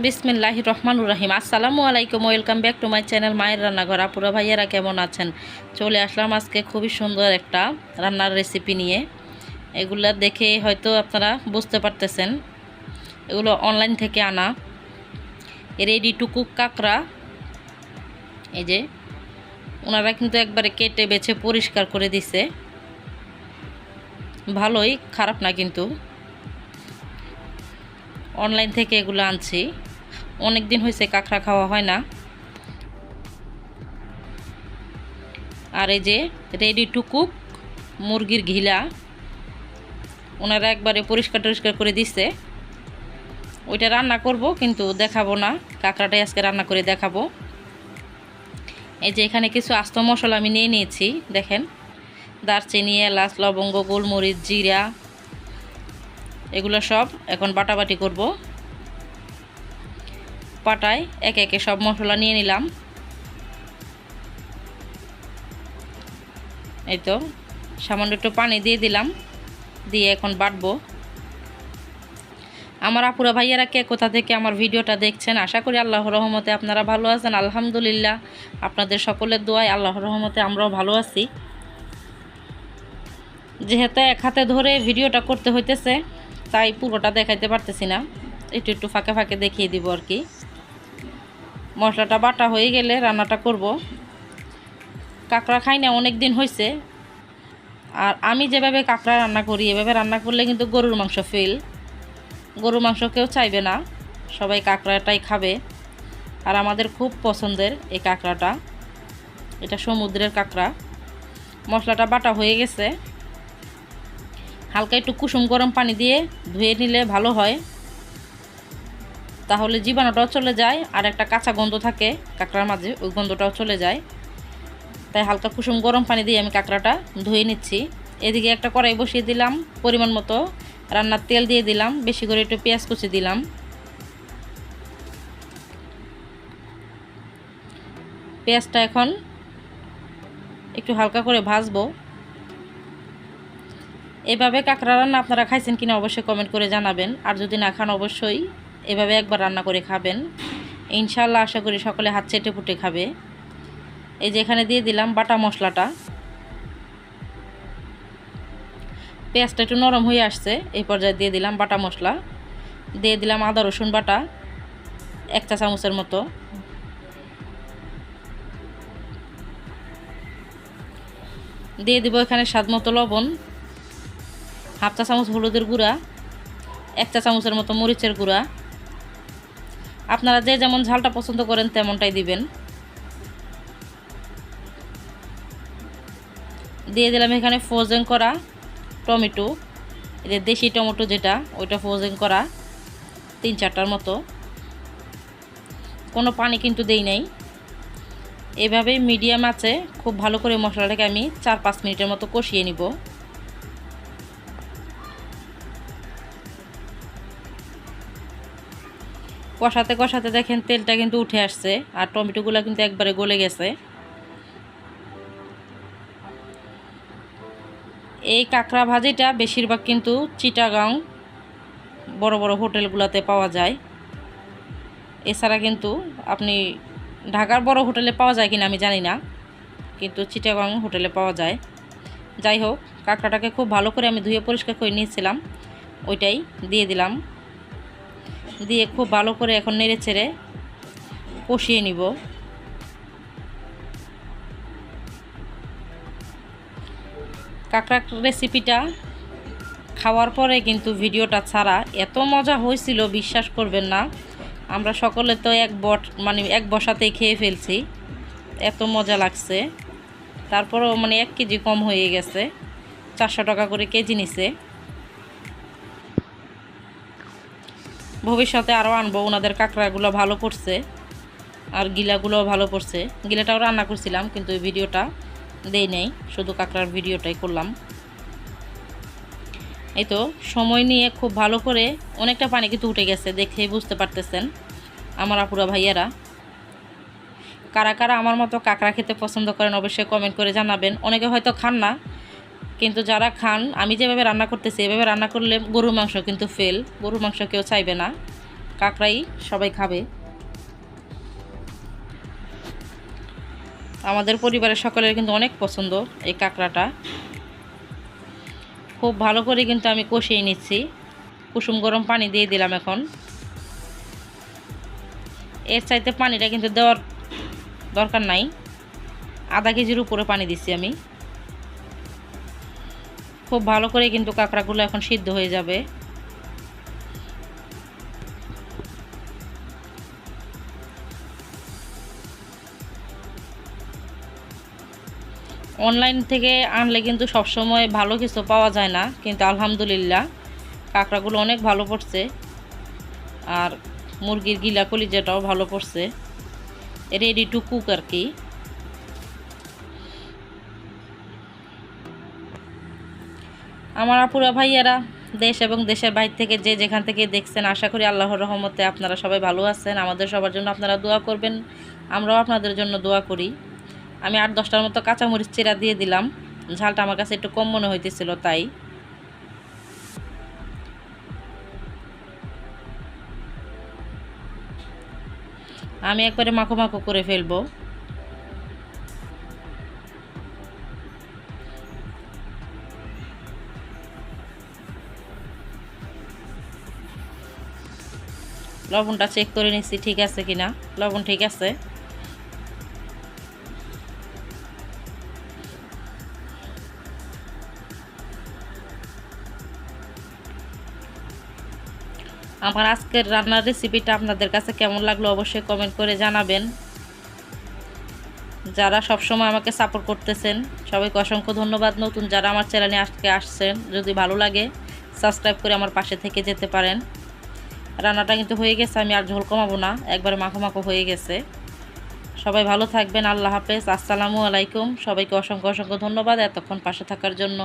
বিসমিল্লাহ রহমানুর রাহিম। আসসালামু আলাইকুম, welcome back to my channel মায়ের রান্নাঘর। আপুরা ভাইয়েরা কেমন আছেন? চলে আসলাম আজকে খুবই সুন্দর একটা রান্নার রেসিপি নিয়ে। এগুলো দেখে হয়তো আপনারা বুঝতে পারতেছেন। এগুলো অনলাইন থেকে আনা। রেডি টু কুক কাঁকড়া। এই যে ওনারা কিন্তু একবারে কেটে বেছে পরিষ্কার করে দিছে। ভালোই, খারাপ না কিন্তু। অনলাইন থেকে এগুলো আনছি। অনেক দিন হয়েছে, কাঁকড়া খাওয়া হয় না। আর এই যে রেডি টু কুক মুরগির ঘিলা, ওনারা একবারে পরিষ্কার টরিষ্কার করে দিছে। ওইটা রান্না করব, কিন্তু দেখাবো না। কাঁকড়াটাই আজকে রান্না করে দেখাবো। এই যে এখানে কিছু আস্ত মশলা আমি নিয়ে নিয়েছি, দেখেন। দারচিনি, এলাচ, লবঙ্গ, গোলমরিচ, জিরা এগুলো সব এখন বাটাবাটি করব। পাটায় একে একে সব মশলা নিয়ে নিলাম। এই তো, সামান্য একটু পানি দিয়ে দিলাম, দিয়ে এখন বাটবো। আমার আপুরা ভাইয়ারা কে কোথা থেকে আমার ভিডিওটা দেখছেন, আশা করি আল্লাহর রহমতে আপনারা ভালো আছেন। আলহামদুলিল্লাহ, আপনাদের সকলের দোয়ায় আল্লাহর রহমতে আমরাও ভালো আছি। যেহেতু এক হাতে ধরে ভিডিওটা করতে হইতেছে তাই পুরোটা দেখাইতে পারতেছি না। একটু একটু ফাঁকে ফাঁকে দেখিয়ে দিব আর কি। মশলাটা বাটা হয়ে গেলে রান্নাটা করব। কাঁকড়া খাই না, অনেক দিন হয়েছে আর আমি যেভাবে কাঁকড়া রান্না করি, এভাবে রান্না করলে কিন্তু গরুর মাংস ফেল গরুর মাংস কেউ চাইবে না, সবাই কাঁকড়াটাই খাবে। আর আমাদের খুব পছন্দের এই কাঁকড়াটা। এটা সমুদ্রের কাঁকড়া। মশলাটা বাটা হয়ে গেছে। হালকা একটু কুসুম গরম পানি দিয়ে ধুয়ে নিলে ভালো হয়। তাহলে জীবাণুটাও চলে যায় আর একটা কাঁচা গন্ধ থাকে কাঁকড়ার মাঝে, ওই গন্ধটাও চলে যায়। তাই হালকা কুসুম গরম পানি দিয়ে আমি কাঁকড়াটা ধুয়ে নিচ্ছি। এদিকে একটা কড়াই বসিয়ে দিলাম, পরিমাণ মতো। রান্নার তেল দিয়ে দিলাম, বেশি করে একটু পেঁয়াজ কুচি দিলাম। পেঁয়াজটা এখন একটু হালকা করে ভাজবো। এভাবে কাঁকড়া রান্না আপনারা খাইছেন কিনা অবশ্যই কমেন্ট করে জানাবেন। আর যদি না খান, অবশ্যই এভাবে একবার রান্না করে খাবেন। ইনশাল্লাহ আশা করি সকলে হাত চেটে ফুটে খাবে। এই যে এখানে দিয়ে দিলাম বাটা মশলাটা। পেঁয়াজটা একটু নরম হয়ে আসছে, এই পর্যায়ে দিয়ে দিলাম বাটা মশলা। দিয়ে দিলাম আদা, রসুন বাটা, এক চা চামচের মতো। দিয়ে দিব এখানে স্বাদ মতো লবণ। হাফ চা চামচ হলুদের গুঁড়া, এক চা চামচের মতো মরিচের গুঁড়া। আপনারা যে যেমন ঝালটা পছন্দ করেন তেমনটাই দিবেন। দিয়ে দিলাম এখানে ফ্রোজেন করা টমেটো। যে দেশি টমেটো যেটা, ওইটা ফ্রোজেন করা তিন চারটার মতো। কোনো পানি কিন্তু দেই নাই। এভাবেই মিডিয়াম আছে, খুব ভালো করে মশলাটাকে আমি চার পাঁচ মিনিটের মতো কষিয়ে নিব। কষাতে কষাতে দেখেন তেলটা কিন্তু উঠে আসছে আর টমেটোগুলো কিন্তু একবারে গলে গেছে। এই কাঁকড়া ভাজিটা বেশিরভাগ কিন্তু চিটাগাং বড় বড় হোটেলগুলোতে পাওয়া যায়। এছাড়া কিন্তু আপনি ঢাকার বড় হোটেলে পাওয়া যায় কিনা আমি জানি না, কিন্তু চিটাগাং হোটেলে পাওয়া যায়। যাই হোক, কাঁকড়াটাকে খুব ভালো করে আমি ধুয়ে পরিষ্কার করে নিয়েছিলাম, ওইটাই দিয়ে দিলাম। দিয়ে খুব ভালো করে এখন নেড়ে ছেড়ে কষিয়ে নিব। কাঁকড়া রেসিপিটা খাওয়ার পরে কিন্তু ভিডিওটা ছাড়া এত মজা হয়েছিল, বিশ্বাস করবেন না। আমরা সকলে তো এক বট মানে এক বসাতেই খেয়ে ফেলছি। এত মজা লাগছে। তারপরেও মানে এক কেজি কম হয়ে গেছে। চারশো টাকা করে কেজি নিছে। ভবিষ্যতে আরও আনব ওনাদের কাঁকড়াগুলো ভালো পড়ছে আর গিলাগুলোও ভালো পড়ছে। গিলাটাও রান্না করছিলাম, কিন্তু ভিডিওটা দেই নেই, শুধু কাঁকড়ার ভিডিওটাই করলাম। এই তো, সময় নিয়ে খুব ভালো করে অনেকটা পানি কিন্তু উঠে গেছে দেখেই বুঝতে পারতেছেন আমার আপুরা ভাইয়ারা। কারা কারা আমার মতো কাঁকড়া খেতে পছন্দ করেন অবশ্যই কমেন্ট করে জানাবেন। অনেকে হয়তো খান না কিন্তু যারা খান, আমি যেভাবে রান্না করতেছি, এভাবে রান্না করলে গরুর মাংস কিন্তু ফেল গরুর মাংস কেউ চাইবে না। কাঁকড়াই সবাই খাবে। আমাদের পরিবারের সকলের কিন্তু অনেক পছন্দ এই কাঁকড়াটা। খুব ভালো করে কিন্তু আমি কষিয়ে নিচ্ছি। কুসুম গরম পানি দিয়ে দিলাম এখন। এর চাইতে পানিটা কিন্তু দেওয়ার দরকার নাই। আধা কেজির উপরে পানি দিচ্ছি আমি। খুব ভালো করে কিন্তু কাঁকড়াগুলো এখন সিদ্ধ হয়ে যাবে। অনলাইন থেকে আনলে কিন্তু সবসময় ভালো কিছু পাওয়া যায় না, কিন্তু আলহামদুলিল্লাহ কাঁকড়াগুলো অনেক ভালো পড়ছে। আর মুরগির গিলা কলিজাটাও ভালো পড়ছে। রেডি টু কুক আর কি। আমার আপুরা ভাইয়ারা, দেশ এবং দেশের বাইরে থেকে যে যেখান থেকে দেখছেন, আশা করি আল্লাহর রহমতে আপনারা সবাই ভালো আছেন। আমাদের সবার জন্য আপনারা দোয়া করবেন, আমরাও আপনাদের জন্য দোয়া করি। আমি আট দশটার মতো কাঁচামরিচ চিরা দিয়ে দিলাম। ঝালটা আমার কাছে একটু কম মনে হইতেছিল, তাই। আমি একবারে মাখো মাখো করে ফেলব। লবণটা চেক করে নিচ্ছি, ঠিক আছে কিনা? লবণ ঠিক আছে? আমার আজকের রান্নার রেসিপিটা আপনাদের কাছে কেমন লাগল অবশ্যই কমেন্ট করে জানাবেন। যারা সবসময় আমাকে সাপোর্ট করতেছেন, সবাইকে অসংখ্য ধন্যবাদ। নতুন যারা আমার চ্যানেলে আজকে আসছেন, যদি ভালো লাগে সাবস্ক্রাইব করে আমার পাশে থেকে যেতে পারেন। রান্নাটা কিন্তু হয়ে গেছে, আমি আর ঝোল কমাবো না, একবারে মাখো মাখো হয়ে গেছে। সবাই ভালো থাকবেন, আল্লাহ হাফেজ, আসসালামু আলাইকুম, সবাইকে অসংখ্য অসংখ্য ধন্যবাদ, এতক্ষণ পাশে থাকার জন্য।